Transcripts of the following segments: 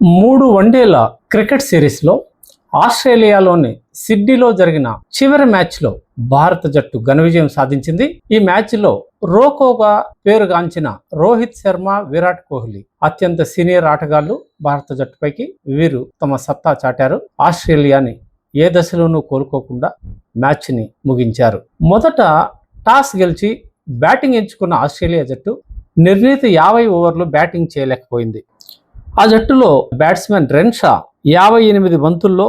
మూడు వన్డేల క్రికెట్ సిరీస్లో ఆస్ట్రేలియాలోని సిడ్నీలో జరిగిన చివరి మ్యాచ్లో భారత జట్టు ఘన విజయం సాధించింది. ఈ మ్యాచ్లో రోకోగా పేరుగాంచిన రోహిత్ శర్మ విరాట్ కోహ్లీ అత్యంత సీనియర్ ఆటగాళ్ళు భారత జట్టుపైకి వీరు తమ సత్తా చాటారు. ఆస్ట్రేలియాని ఏ దశలోనూ కోలుకోకుండా మ్యాచ్ని ముగించారు. మొదట టాస్ గెలిచి బ్యాటింగ్ ఎంచుకున్న ఆస్ట్రేలియా జట్టు నిర్ణీత యాభై ఓవర్లు బ్యాటింగ్ చేయలేకపోయింది. ఆ జట్టులో బ్యాట్స్మెన్ రెన్షా యాభై ఎనిమిది బంతుల్లో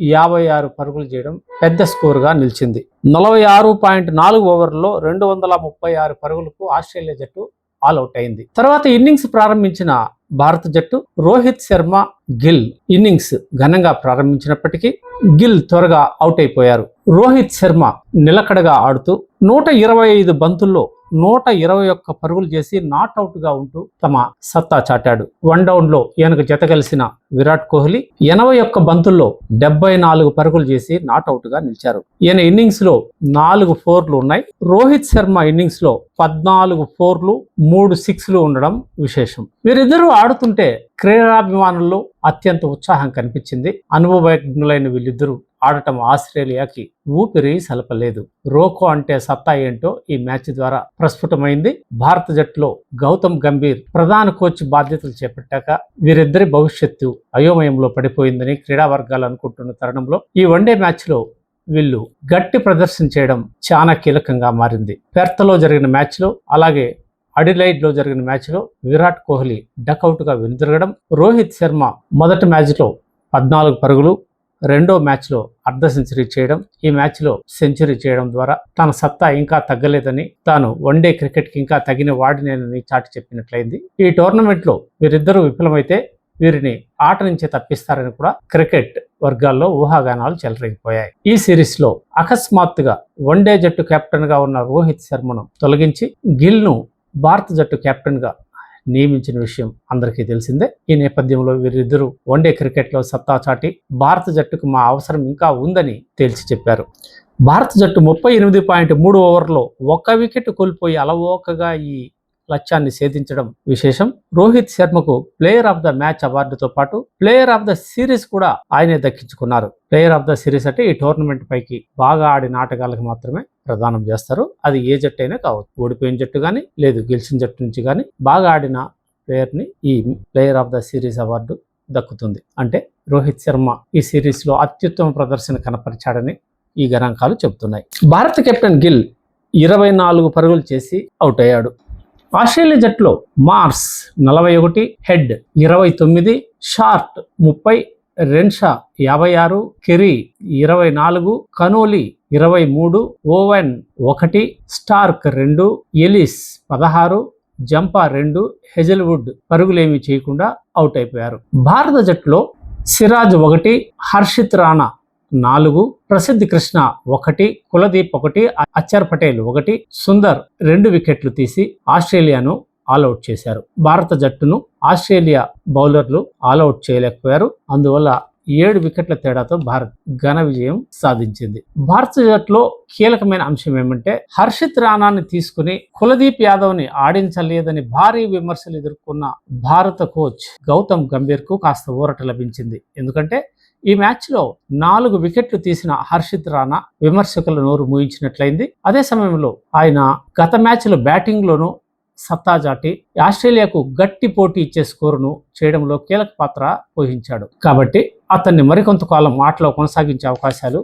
యాభై ఆరు పరుగులు చేయడం పెద్ద స్కోరుగా నిలిచింది. నలభై ఆరు పాయింట్ నాలుగు ఓవర్లలో రెండు వందల ముప్పై ఆరు పరుగులకు ఆస్ట్రేలియా జట్టు ఆల్అవుట్ అయింది. తర్వాత ఇన్నింగ్స్ ప్రారంభించిన భారత జట్టు రోహిత్ శర్మ గిల్ ఇన్నింగ్స్ ఘనంగా ప్రారంభించినప్పటికీ గిల్ త్వరగా అవుట్ అయిపోయారు. రోహిత్ శర్మ నిలకడగా ఆడుతూ నూట ఇరవై ఐదు బంతుల్లో నూట ఇరవై ఒక్క పరుగులు చేసి నాట్అవుట్గా ఉంటూ తమ సత్తా చాటాడు. వన్ డౌన్లో ఈయనకు జత కలిసిన విరాట్ కోహ్లీ ఎనభై ఒక్క బంతుల్లో డెబ్బై నాలుగు పరుగులు చేసి నాట్అవుట్గా నిలిచారు. ఈయన ఇన్నింగ్స్లో నాలుగు ఫోర్లు ఉన్నాయి. రోహిత్ శర్మ ఇన్నింగ్స్లో పద్నాలుగు ఫోర్లు మూడు సిక్స్లు ఉండడం విశేషం. వీరిద్దరూ ఆడుతుంటే క్రీడాభిమానుల్లో అత్యంత ఉత్సాహం కనిపించింది. అనుభవజ్ఞులైన వీళ్ళిద్దరూ ఆడటం ఆస్ట్రేలియాకి ఊపిరి సలపలేదు. రోకో అంటే సత్తా ఏంటో ఈ మ్యాచ్ ద్వారా ప్రస్ఫుటమైంది. భారత జట్టులో గౌతమ్ గంభీర్ ప్రధాన కోచ్ బాధ్యతలు చేపట్టాక వీరిద్దరి భవిష్యత్తు అయోమయంలో పడిపోయిందని క్రీడా వర్గాలు అనుకుంటున్న తరుణంలో ఈ వన్డే మ్యాచ్లో వీళ్ళు గట్టి ప్రదర్శన చేయడం చాలా కీలకంగా మారింది. పెర్త్లో జరిగిన మ్యాచ్లో అలాగే అడిలైడ్లో జరిగిన మ్యాచ్లో విరాట్ కోహ్లీ డకౌట్గా వెనుదిరగడం. రోహిత్ శర్మ మొదటి మ్యాచ్లో పద్నాలుగు పరుగులు రెండో మ్యాచ్లో అర్ధ సెంచరీ చేయడం ఈ మ్యాచ్లో సెంచరీ చేయడం ద్వారా తన సత్తా ఇంకా తగ్గలేదని తాను వన్డే క్రికెట్కి ఇంకా తగిన వాడినేనని చాటి చెప్పినట్లయింది. ఈ టోర్నమెంట్లో వీరిద్దరూ విఫలమైతే వీరిని ఆట నుంచి తప్పిస్తారని కూడా క్రికెట్ వర్గాల్లో ఊహాగానాలు చెలరేగిపోయాయి. ఈ సిరీస్లో అకస్మాత్తుగా వన్డే జట్టు కెప్టెన్గా ఉన్న రోహిత్ శర్మను తొలగించి గిల్ను భారత జట్టు కెప్టెన్గా నియమించిన విషయం అందరికీ తెలిసిందే. ఈ నేపథ్యంలో వీరిద్దరూ వన్డే క్రికెట్లో సత్తా చాటి భారత జట్టుకు మా అవసరం ఇంకా ఉందని తేల్చి చెప్పారు. భారత జట్టు ముప్పై ఎనిమిది పాయింట్ మూడు ఓవర్లో ఒక్క వికెట్ కోల్పోయి అలవోకగా ఈ లక్ష్యాన్ని సేధించడం విశేషం. రోహిత్ శర్మకు ప్లేయర్ ఆఫ్ ద మ్యాచ్ అవార్డుతో పాటు ప్లేయర్ ఆఫ్ ద సిరీస్ కూడా ఆయనే దక్కించుకున్నారు. ప్లేయర్ ఆఫ్ ద సిరీస్ అంటే ఈ టోర్నమెంట్ పైకి బాగా ఆడిన ఆటగాళ్ళకి మాత్రమే ప్రదానం చేస్తారు. అది ఏ జట్టు అయినా కావచ్చు. ఓడిపోయిన జట్టు కానీ లేదు గెలిచిన జట్టు నుంచి కానీ బాగా ఆడిన ప్లేయర్ని ఈ player of the series award దక్కుతుంది. అంటే రోహిత్ శర్మ ఈ సిరీస్లో అత్యుత్తమ ప్రదర్శన కనపరిచాడని ఈ గణాంకాలు చెబుతున్నాయి. భారత కెప్టెన్ గిల్ ఇరవై నాలుగు పరుగులు చేసి అవుట్ అయ్యాడు. ఆస్ట్రేలియా జట్టులో మార్స్ నలభై ఒకటి హెడ్ ఇరవై తొమ్మిది షార్ట్ ముప్పై రెన్షా యాభై ఆరు కెరీ ఇరవై నాలుగు కనోలి ఇరవై మూడు ఓవెన్ ఒకటి స్టార్క్ రెండు ఎలిస్ పదహారు జంపా రెండు హెజల్వుడ్ పరుగులేమీ చేయకుండా అవుట్ అయిపోయారు. భారత జట్టులో సిరాజ్ ఒకటి హర్షిత్ రాణా నాలుగు ప్రసిద్ధి కృష్ణ ఒకటి కులదీప్ ఒకటి అచ్చర్ పటేల్ ఒకటి సుందర్ రెండు వికెట్లు తీసి ఆస్ట్రేలియాను ఆల్అవుట్ చేశారు. భారత జట్టును ఆస్ట్రేలియా బౌలర్లు ఆల్అవుట్ చేయలేకపోయారు. అందువల్ల ఏడు వికెట్ల తేడాతో భారత్ ఘన విజయం సాధించింది. భారత జట్టులో కీలకమైన అంశం ఏమంటే హర్షిత్ రాణాని తీసుకుని కులదీప్ యాదవ్ని ఆడించలేదని భారీ విమర్శలు ఎదుర్కొన్న భారత కోచ్ గౌతమ్ గంభీర్కు కాస్త ఊరట లభించింది. ఎందుకంటే ఈ మ్యాచ్లో నాలుగు వికెట్లు తీసిన హర్షిత్ రాణా విమర్శకుల నోరు మూయించినట్లయింది. అదే సమయంలో ఆయన గత మ్యాచ్లో బ్యాటింగ్లోనూ సత్తా చాటి ఆస్ట్రేలియాకు గట్టి పోటీ ఇచ్చే స్కోరును చేయడంలో కీలక పాత్ర పోషించాడు. కాబట్టి అతన్ని మరికొంత కాలం ఆటలో కొనసాగించే అవకాశాలు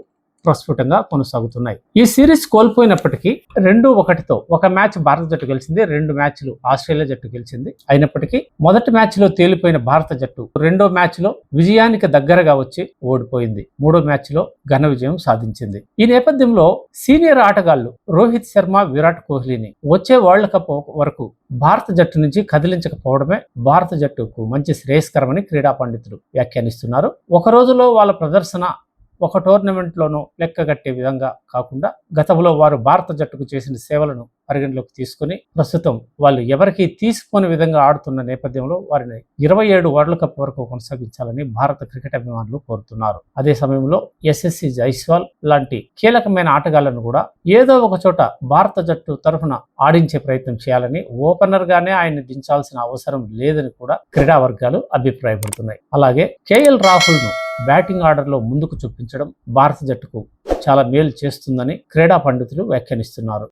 ప్రస్ఫుటంగా కొనసాగుతున్నాయి. ఈ సిరీస్ కోల్పోయినప్పటికీ రెండు ఒకటితో ఒక మ్యాచ్ భారత జట్టు గెలిచింది రెండు మ్యాచ్లు ఆస్ట్రేలియా జట్టు గెలిచింది. అయినప్పటికీ మొదటి మ్యాచ్లో తేలిపోయిన భారత జట్టు రెండో మ్యాచ్లో విజయానికి దగ్గరగా వచ్చి ఓడిపోయింది. మూడో మ్యాచ్లో ఘన విజయం సాధించింది. ఈ నేపథ్యంలో సీనియర్ ఆటగాళ్ళు రోహిత్ శర్మ విరాట్ కోహ్లీని వచ్చే వరల్డ్ కప్ వరకు భారత జట్టు నుంచి కదిలించకపోవడమే భారత జట్టుకు మంచి శ్రేయస్కరమని క్రీడా పండితులు వ్యాఖ్యానిస్తున్నారు. ఒక రోజులో వాళ్ళ ప్రదర్శన ఒక టోర్నమెంట్లోనూ లెక్కగట్టే విధంగా కాకుండా గతంలో వారు భారత జట్టుకు చేసిన సేవలను పరిగణలోకి తీసుకుని ప్రస్తుతం వాళ్ళు ఎవరికి తీసుకునే విధంగా ఆడుతున్న నేపథ్యంలో వారిని ఇరవై ఏడు వరల్డ్ కప్ వరకు కొనసాగించాలని భారత క్రికెట్ అభిమానులు కోరుతున్నారు. అదే సమయంలో ఎస్ఎస్సి జైస్వాల్ లాంటి కీలకమైన ఆటగాళ్ళను కూడా ఏదో ఒక చోట భారత జట్టు తరఫున ఆడించే ప్రయత్నం చేయాలని ఓపెనర్ గానే ఆయన్ని దించాల్సిన అవసరం లేదని కూడా క్రీడా వర్గాలు అభిప్రాయపడుతున్నాయి. అలాగే కేఎల్ రాహుల్ను బ్యాటింగ్ ఆర్డర్లో ముందుకు చూపించడం భారత జట్టుకు చాలా మేలు చేస్తుందని క్రీడా పండితులు వ్యాఖ్యానిస్తున్నారు.